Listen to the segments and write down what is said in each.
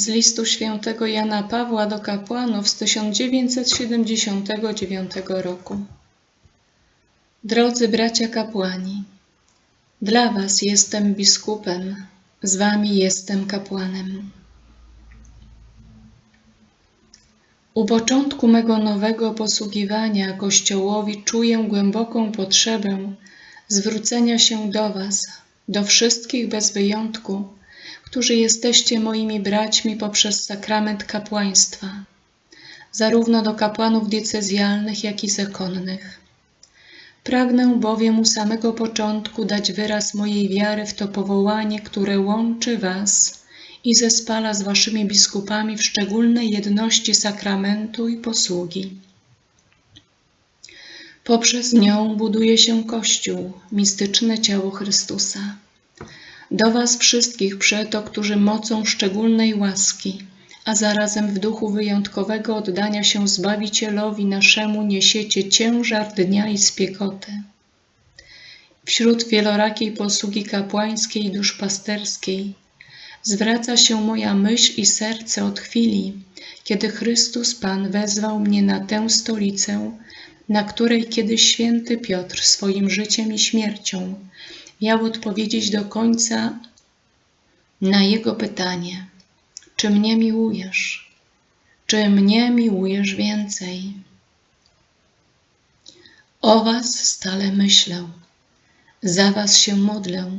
Z listu świętego Jana Pawła do kapłanów z 1979 roku. Drodzy bracia kapłani, dla was jestem biskupem, z wami jestem kapłanem. U początku mego nowego posługiwania Kościołowi czuję głęboką potrzebę zwrócenia się do Was, do wszystkich bez wyjątku, którzy jesteście moimi braćmi poprzez sakrament kapłaństwa, zarówno do kapłanów diecezjalnych, jak i zakonnych. Pragnę bowiem u samego początku dać wyraz mojej wiary w to powołanie, które łączy Was i zespala z Waszymi biskupami w szczególnej jedności sakramentu i posługi. Poprzez nią buduje się Kościół, mistyczne ciało Chrystusa. Do Was wszystkich przeto, którzy mocą szczególnej łaski, a zarazem w duchu wyjątkowego oddania się Zbawicielowi naszemu niesiecie ciężar dnia i spiekoty. Wśród wielorakiej posługi kapłańskiej i duszpasterskiej zwraca się moja myśl i serce od chwili, kiedy Chrystus Pan wezwał mnie na tę stolicę, na której kiedyś święty Piotr swoim życiem i śmiercią miał odpowiedzieć do końca na jego pytanie: Czy mnie miłujesz? Czy mnie miłujesz więcej? O Was stale myślę, za Was się modlę.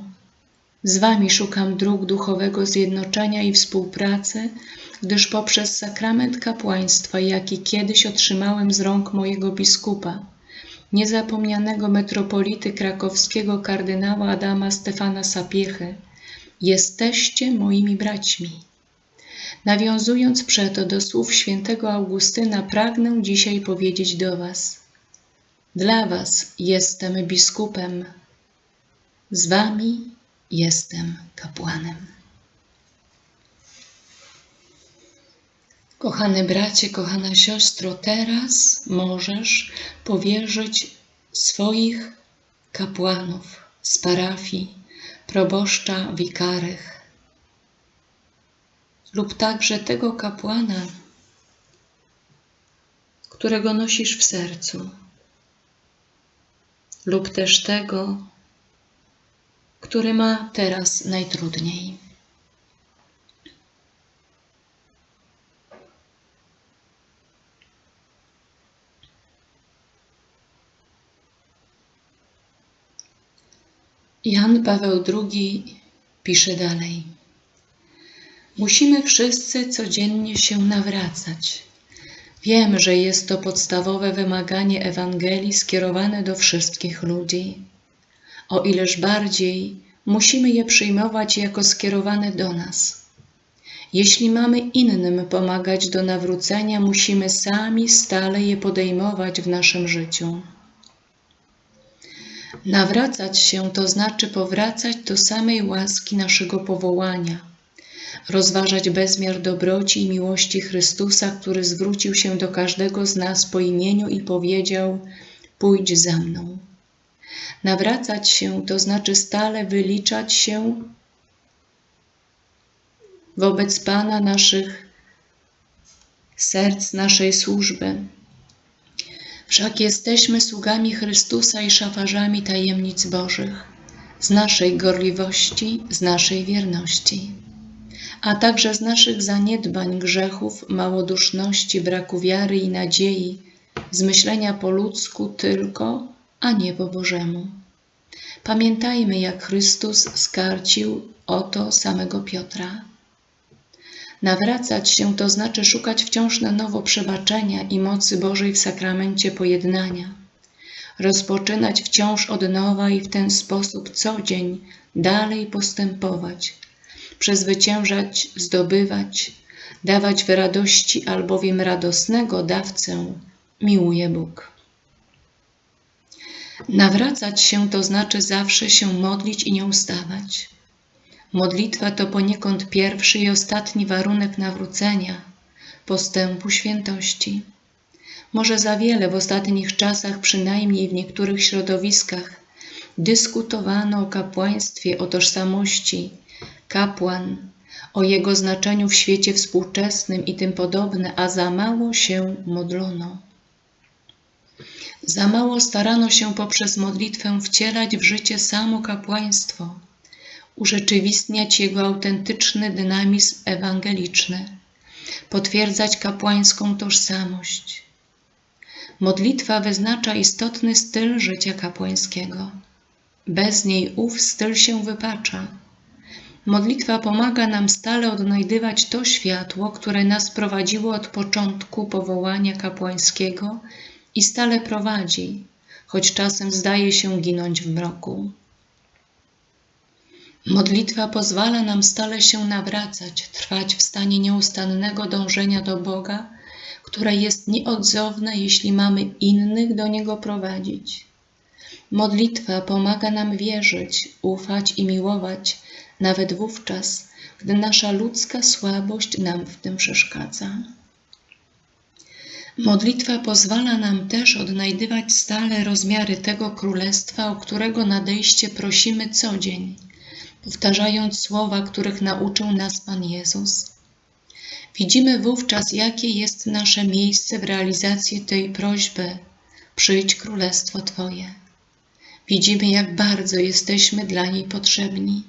Z Wami szukam dróg duchowego zjednoczenia i współpracy, gdyż poprzez sakrament kapłaństwa, jaki kiedyś otrzymałem z rąk mojego biskupa, niezapomnianego metropolity krakowskiego kardynała Adama Stefana Sapiechy, jesteście moimi braćmi. Nawiązując przeto do słów świętego Augustyna, pragnę dzisiaj powiedzieć do Was: Dla Was jestem biskupem, z Wami jestem kapłanem. Kochany bracie, kochana siostro, teraz możesz powierzyć swoich kapłanów z parafii, proboszcza, wikarych, lub także tego kapłana, którego nosisz w sercu, lub też tego, który ma teraz najtrudniej. Jan Paweł II pisze dalej. Musimy wszyscy codziennie się nawracać. Wiem, że jest to podstawowe wymaganie Ewangelii skierowane do wszystkich ludzi. O ileż bardziej musimy je przyjmować jako skierowane do nas. Jeśli mamy innym pomagać do nawrócenia, musimy sami stale je podejmować w naszym życiu. Nawracać się to znaczy powracać do samej łaski naszego powołania, rozważać bezmiar dobroci i miłości Chrystusa, który zwrócił się do każdego z nas po imieniu i powiedział: Pójdź za mną. Nawracać się to znaczy stale wyliczać się wobec Pana naszych serc, naszej służby. Wszak jesteśmy sługami Chrystusa i szafarzami tajemnic Bożych, z naszej gorliwości, z naszej wierności, a także z naszych zaniedbań, grzechów, małoduszności, braku wiary i nadziei, z myślenia po ludzku tylko, a nie po Bożemu. Pamiętajmy, jak Chrystus skarcił oto samego Piotra. Nawracać się to znaczy szukać wciąż na nowo przebaczenia i mocy Bożej w sakramencie pojednania. Rozpoczynać wciąż od nowa i w ten sposób co dzień dalej postępować, przezwyciężać, zdobywać, dawać w radości, albowiem radosnego dawcę miłuje Bóg. Nawracać się to znaczy zawsze się modlić i nie ustawać. Modlitwa to poniekąd pierwszy i ostatni warunek nawrócenia, postępu świętości. Może za wiele w ostatnich czasach, przynajmniej w niektórych środowiskach, dyskutowano o kapłaństwie, o tożsamości, kapłan, o jego znaczeniu w świecie współczesnym i tym podobne, a za mało się modlono. Za mało starano się poprzez modlitwę wcielać w życie samo kapłaństwo, urzeczywistniać Jego autentyczny dynamizm ewangeliczny, potwierdzać kapłańską tożsamość. Modlitwa wyznacza istotny styl życia kapłańskiego. Bez niej ów styl się wypacza. Modlitwa pomaga nam stale odnajdywać to światło, które nas prowadziło od początku powołania kapłańskiego i stale prowadzi, choć czasem zdaje się ginąć w mroku. Modlitwa pozwala nam stale się nawracać, trwać w stanie nieustannego dążenia do Boga, które jest nieodzowne, jeśli mamy innych do Niego prowadzić. Modlitwa pomaga nam wierzyć, ufać i miłować, nawet wówczas, gdy nasza ludzka słabość nam w tym przeszkadza. Modlitwa pozwala nam też odnajdywać stale rozmiary tego królestwa, o którego nadejście prosimy co dzień, powtarzając słowa, których nauczył nas Pan Jezus. Widzimy wówczas, jakie jest nasze miejsce w realizacji tej prośby: Przyjdź królestwo Twoje. Widzimy, jak bardzo jesteśmy dla niej potrzebni,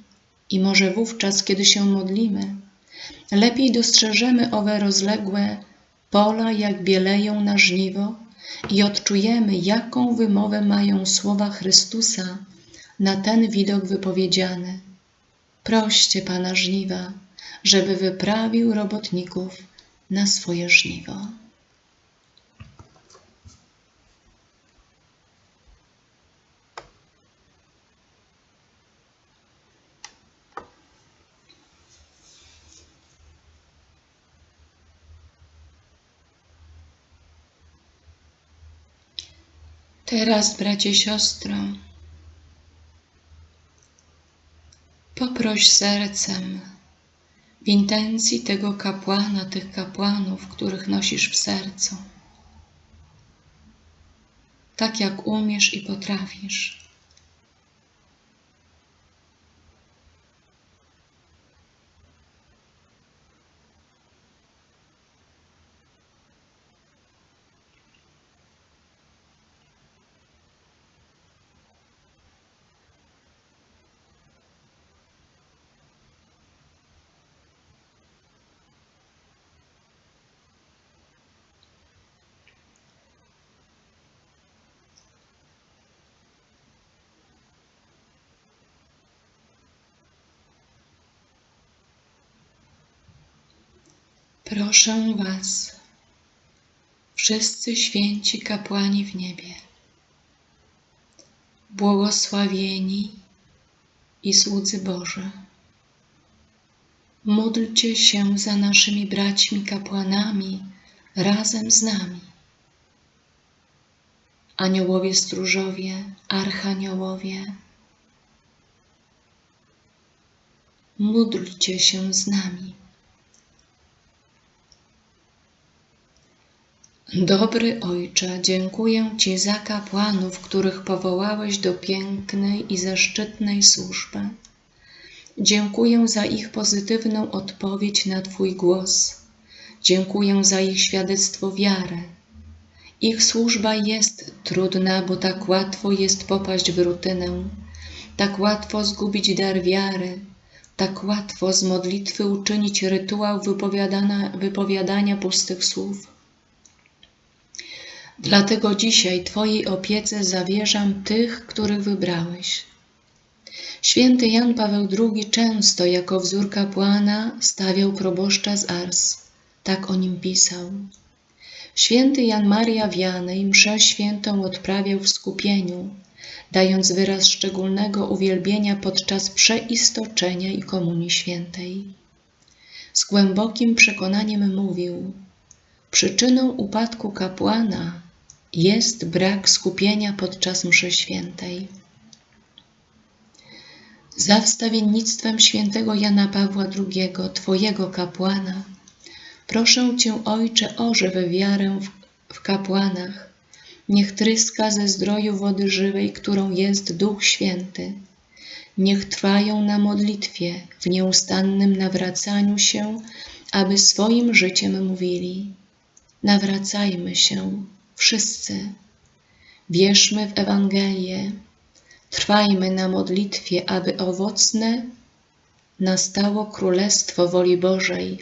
i może wówczas, kiedy się modlimy, lepiej dostrzeżemy owe rozległe pola, jak bieleją na żniwo, i odczujemy, jaką wymowę mają słowa Chrystusa na ten widok wypowiedziane. Proście Pana żniwa, żeby wyprawił robotników na swoje żniwo. Teraz, bracie, siostro, poproś sercem w intencji tego kapłana, tych kapłanów, których nosisz w sercu, tak jak umiesz i potrafisz. Proszę Was, wszyscy święci kapłani w niebie, błogosławieni i słudzy Boże, módlcie się za naszymi braćmi kapłanami razem z nami. Aniołowie stróżowie, archaniołowie, módlcie się z nami. Dobry Ojcze, dziękuję Ci za kapłanów, których powołałeś do pięknej i zaszczytnej służby. Dziękuję za ich pozytywną odpowiedź na Twój głos. Dziękuję za ich świadectwo wiary. Ich służba jest trudna, bo tak łatwo jest popaść w rutynę, tak łatwo zgubić dar wiary, tak łatwo z modlitwy uczynić rytuał wypowiadania pustych słów. Dlatego dzisiaj Twojej opiece zawierzam tych, których wybrałeś. Święty Jan Paweł II często jako wzór kapłana stawiał proboszcza z Ars. Tak o nim pisał. Święty Jan Maria Wianej mszę świętą odprawiał w skupieniu, dając wyraz szczególnego uwielbienia podczas przeistoczenia i komunii świętej. Z głębokim przekonaniem mówił: Przyczyną upadku kapłana jest brak skupienia podczas mszy świętej. Za wstawiennictwem świętego Jana Pawła II, Twojego kapłana, proszę Cię, Ojcze, ożyw wiarę w, w kapłanach. Niech tryska ze zdroju wody żywej, którą jest Duch Święty. Niech trwają na modlitwie, w nieustannym nawracaniu się, aby swoim życiem mówili: Nawracajmy się, wszyscy. Wierzmy w Ewangelię, trwajmy na modlitwie, aby owocne nastało królestwo woli Bożej,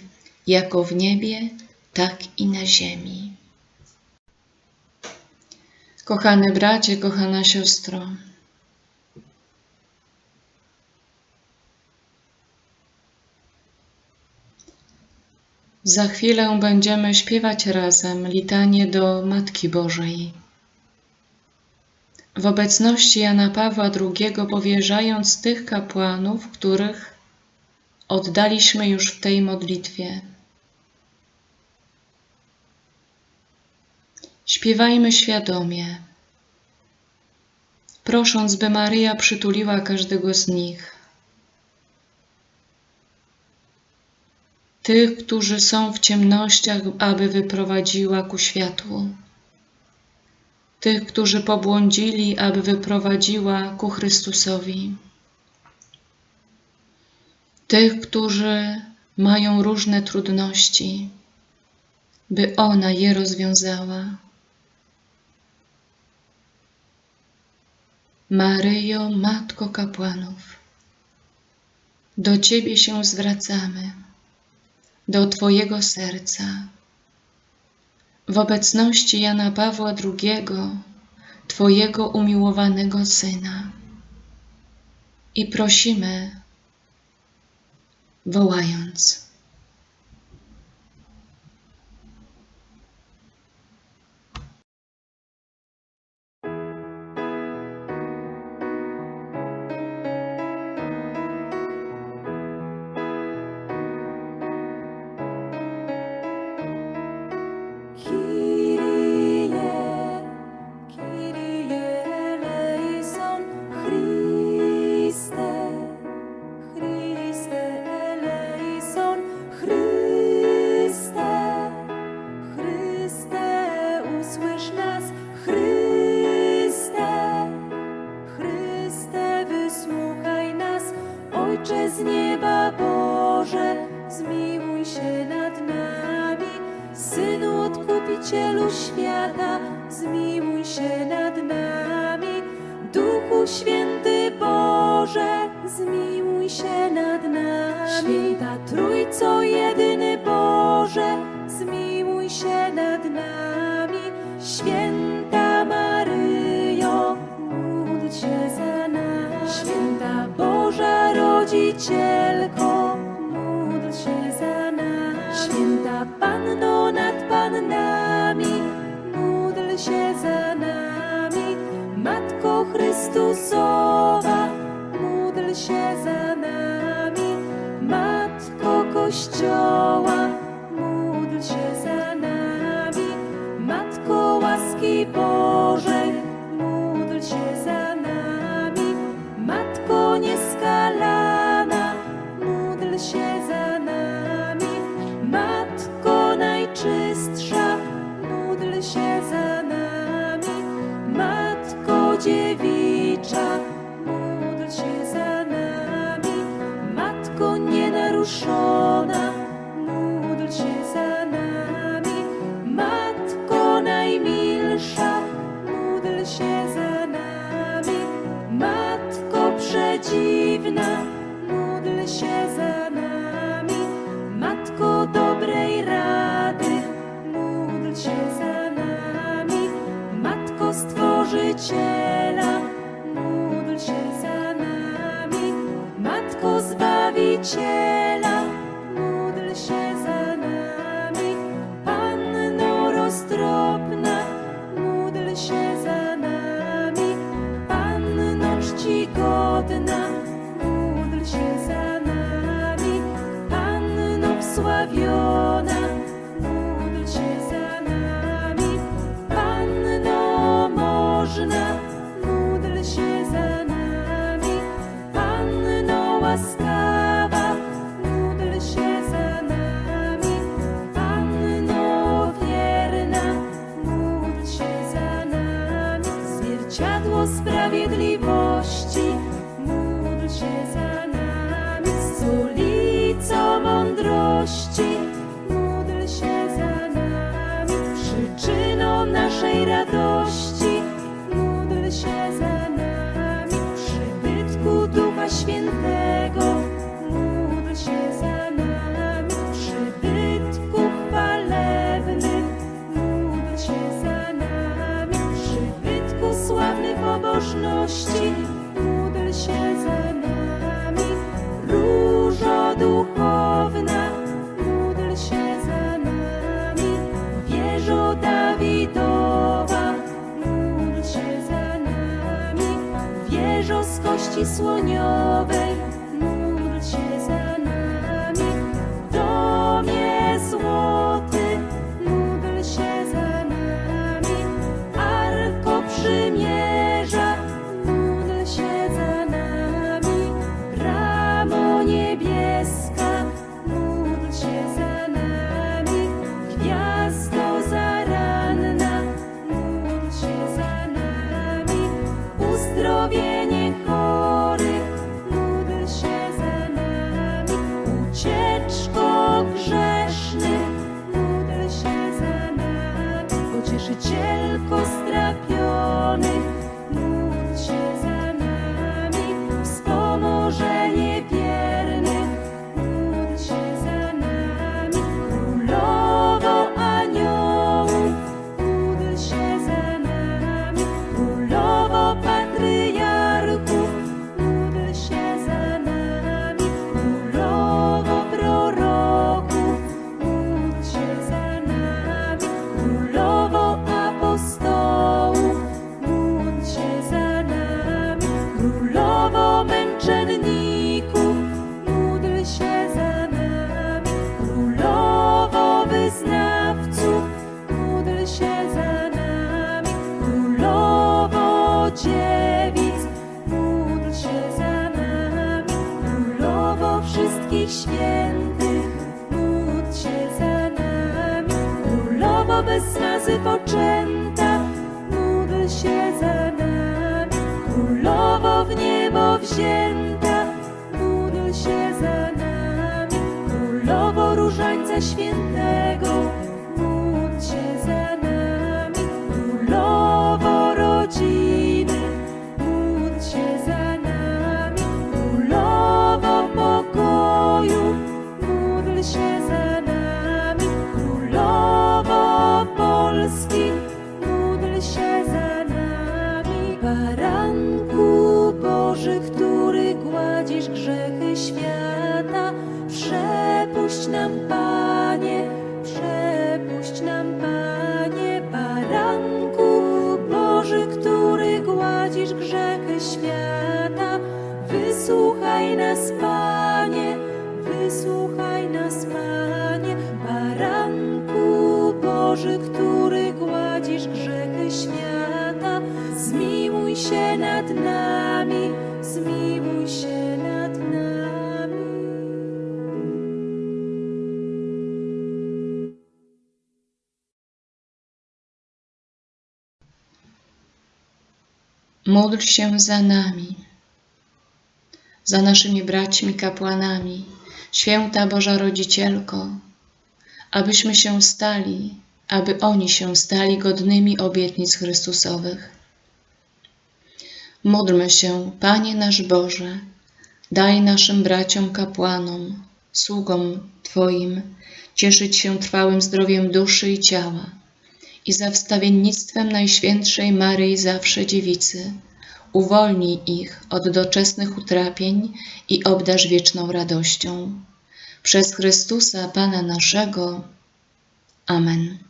jako w niebie, tak i na ziemi. Kochany bracie, kochana siostro, za chwilę będziemy śpiewać razem litanię do Matki Bożej. W obecności Jana Pawła II powierzając tych kapłanów, których oddaliśmy już w tej modlitwie. Śpiewajmy świadomie, prosząc, by Maryja przytuliła każdego z nich. Tych, którzy są w ciemnościach, aby wyprowadziła ku światłu. Tych, którzy pobłądzili, aby wyprowadziła ku Chrystusowi. Tych, którzy mają różne trudności, by ona je rozwiązała. Maryjo, Matko Kapłanów, do Ciebie się zwracamy, do Twojego serca. W obecności Jana Pawła II, Twojego umiłowanego Syna. I prosimy, wołając. Święta Panno nad Pannami, módl się za nami, Matko Chrystusowa, módl się za nami, Matko Kościoła, módl się za nami, przedziwna, módl się za nami, Matko dobrej rady, módl się za nami, Matko Stworzyciela, módl się za nami, Matko Zbawiciela, się za nami, różo duchowna, się za nami, Dawidowa, się za nami, słoniowej. Ucieczko grzesznych, módl się za nami. Pocieszycielko wszystkich nad nami, zmiłuj się nad nami. Módl się za nami, za naszymi braćmi kapłanami, święta Boża Rodzicielko, abyśmy się stali, aby oni się stali godnymi obietnic Chrystusowych. Módlmy się, Panie nasz Boże, daj naszym braciom kapłanom, sługom Twoim, cieszyć się trwałym zdrowiem duszy i ciała i za wstawiennictwem Najświętszej Maryi Zawsze Dziewicy, uwolnij ich od doczesnych utrapień i obdarz wieczną radością. Przez Chrystusa Pana naszego. Amen.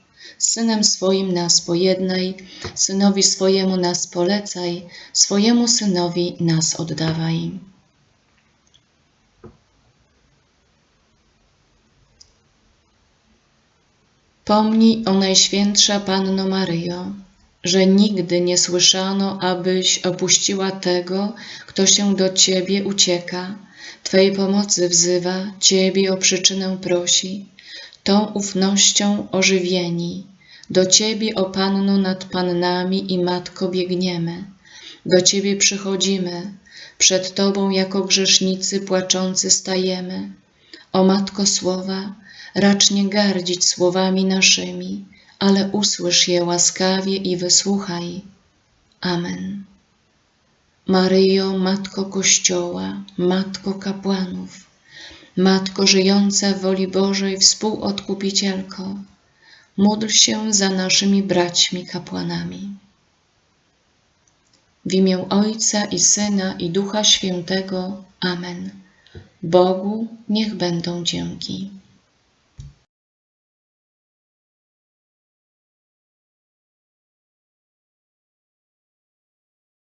Synem swoim nas pojednaj, Synowi swojemu nas polecaj, swojemu Synowi nas oddawaj. Pomnij o Najświętsza Panno Maryjo, że nigdy nie słyszano, abyś opuściła tego, kto się do Ciebie ucieka, Twej pomocy wzywa, Ciebie o przyczynę prosi. Tą ufnością ożywieni, do Ciebie, o Panno nad Pannami i Matko biegniemy. Do Ciebie przychodzimy, przed Tobą jako grzesznicy płaczący stajemy. O Matko Słowa, racz nie gardzić słowami naszymi, ale usłysz je łaskawie i wysłuchaj. Amen. Maryjo, Matko Kościoła, Matko kapłanów, Matko żyjąca w woli Bożej, współodkupicielko, módl się za naszymi braćmi kapłanami. W imię Ojca i Syna i Ducha Świętego. Amen. Bogu niech będą dzięki.